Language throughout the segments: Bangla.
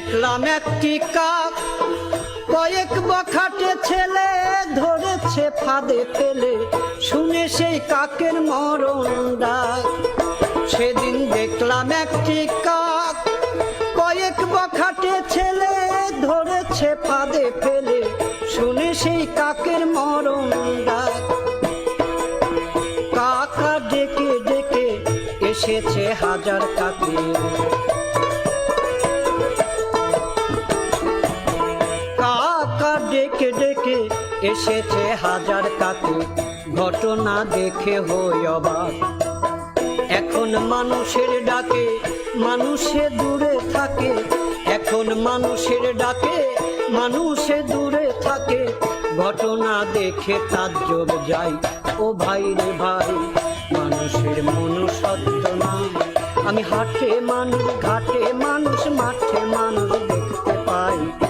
দেখলাম একটি কাক। কয়েক বখাটে ছেলে ধরেছে ফাঁদে ফেলে। শুনে সেই কাকের মরণ ডাক। সেদিন দেখলাম একটি কাক। কয়েক বখাটে ছেলে ধরেছে ফাঁদে ফেলে। শুনে সেই কাকের মরণ ডাক। কাকা ডেকে ডেকে এসেছে হাজার কাকা এসেছে হাজার কাকে, ঘটনা দেখে হই অবাক। এখন মানুষের ডাকে, মানুষে দূরে থাকে। এখন মানুষের ডাকে, মানুষে দূরে থাকে। ঘটনা দেখে তার তাজ্জব যাই। ও ভাই রে ভাই, মানুষের মনুষ্যত্ব না আমি হাটে মানুষ, ঘাটে মানুষ, মাঠে মানুষ দেখতে পাই।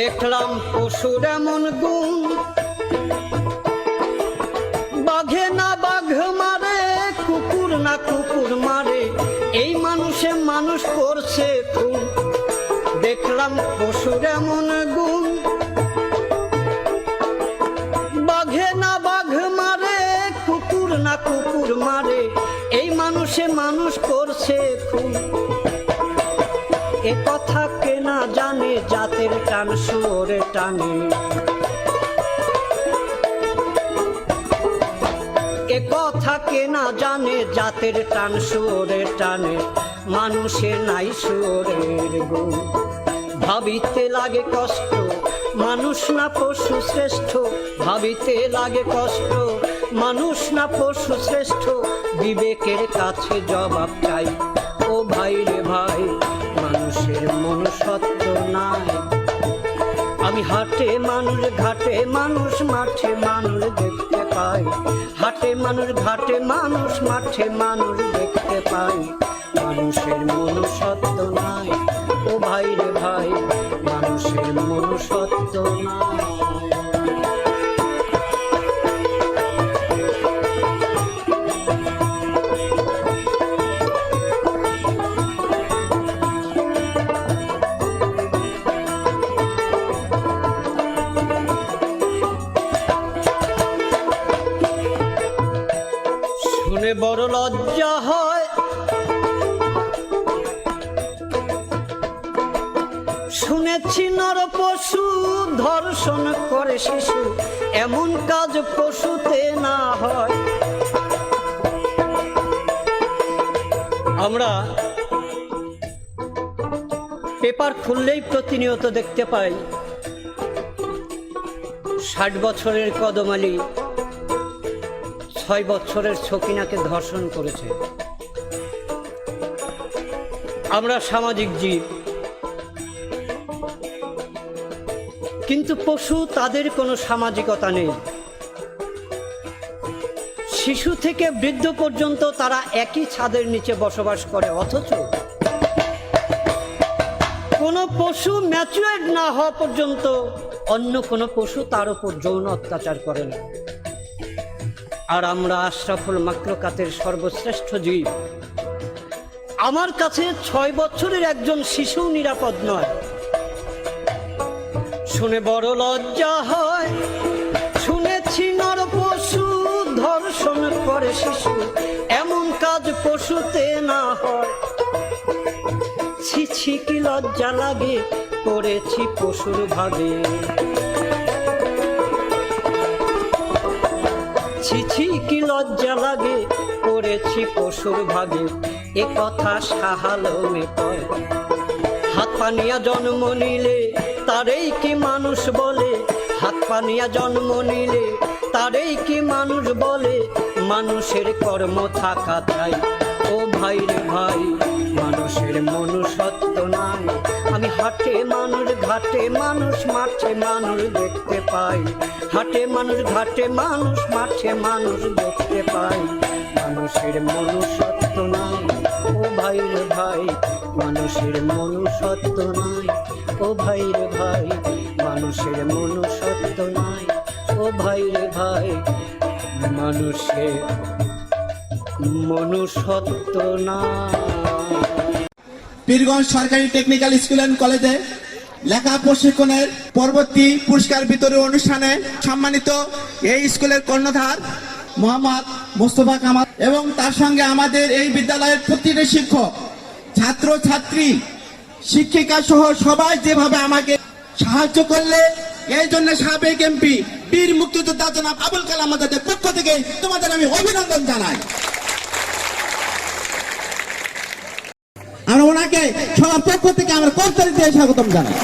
দেখলাম পশুর এমন গুণ। বাঘে না বাঘ মারে, কুকুর না কুকুর মারে, এই মানুষে মানুষ করছে খুন। দেখলাম পশুর এমন গুণ। বাঘে না বাঘ মারে, কুকুর না কুকুর মারে, এই মানুষে মানুষ করছে খুন। এ কথা কে না জানে, জাতের টান সুরে টানে। এ কথা কে না জানে, জাতের টান সুরে টানে। মানুষের নাই সুরের গুণ। ভাবিতে লাগে কষ্ট, মানুষ না পশু শ্রেষ্ঠ। ভাবিতে লাগে কষ্ট, মানুষ না পশু শ্রেষ্ঠ। বিবেকের কাছে জবাব চাই। ও ভাই রে ভাই মানুষের মনুষ্যত্ব নাই। আমি হাটে মানুষ, ঘাটে মানুষ, মাঠে মানুষ দেখতে পাই। হাটে মানুষ, ঘাটে মানুষ, মাঠে মানুষ দেখতে পাই। মানুষের মনুষ্যত্ব নাই। শুনে বড় লজ্জা হয়। শুনেছি নর পশু ধর্ষণ করে শিশু, এমন কাজ পশুতে না হয়। আমরা পেপার খুললেই প্রতিনিয়ত দেখতে পাই, ষাট বছরের কদমালি ছয় বছরের ছকিনাকে ধর্ষণ করেছে। আমরা সামাজিক জীব। কিন্তু পশু তাদের কোনো সামাজিকতা নেই। শিশু থেকে বৃদ্ধ পর্যন্ত তারা একই ছাদের নিচে বসবাস করে, অথচ কোনো পশু ম্যাচুয়ার্ড না হওয়া পর্যন্ত অন্য কোনো পশু তার উপর যৌন অত্যাচার করে না। আর আমরা আশরাফুল মাকলকাতের সর্বশ্রেষ্ঠ জীব। আমার কাছে ছয় বছরের একজন শিশু নিরাপদ নয়। শুনে বড় লজ্জা হয়, শুনেছি নর পশু ধর্ষণ করে শিশু। এমন কাজ পশুতে না হয়। ছি ছি, কি লজ্জা লাগে পড়েছি পশুর ভাগে। ছি ছি কি লজ্জা লাগে পড়েছি পশুর ভাগে, এ কথা সাহালমে কয় হাত পানিয়া জন্ম নিলে তারেই কি মানুষ বলে? হাত পানিয়া জন্ম নিলে তারেই কি মানুষ বলে? মানুষের কর্ম থাকা চাই। ও ভাই রে ভাই, মানুষের মনুষ্যত্ব নাই। হাটে মানুষ ঘাটে মানুষ, মাঠে মানুষ দেখতে পাই। হাটে মানুষ ঘাটে মানুষ, মাঠে মানুষ দেখতে পাই। মানুষের মনুষ্যত্ব নাই, ও ভাই রে ভাই, মানুষের মনুষ্যত্ব নাই, ও ভাই রে ভাই, মানুষের মনুষ্যত্ব নাই, ও ভাই রে ভাই, মানুষের মনুষ্যত্ব নাই। পীরগঞ্জ সরকারি টেকনিক্যাল স্কুল অ্যান্ড কলেজে লেখা প্রশিক্ষণের পরবর্তী পুরস্কার বিতরণ অনুষ্ঠানে সম্মানিত এই স্কুলের কর্ণধার মোহাম্মদ মোস্তফা কামাল এবং তার সঙ্গে আমাদের এই বিদ্যালয়ের প্রতিটি শিক্ষক, ছাত্র, ছাত্রী, শিক্ষিকা সহ সবাই যেভাবে আমাকে সাহায্য করলে, এই জন্য সাবেক এমপি বীর মুক্তিযোদ্ধা জনাব আবুল কালাম আজাদের পক্ষ থেকে তোমাদের আমি অভিনন্দন জানাই আমরা ওনাকে সবার পক্ষ থেকে আমরা কর্তারিতে স্বাগতম জানাই।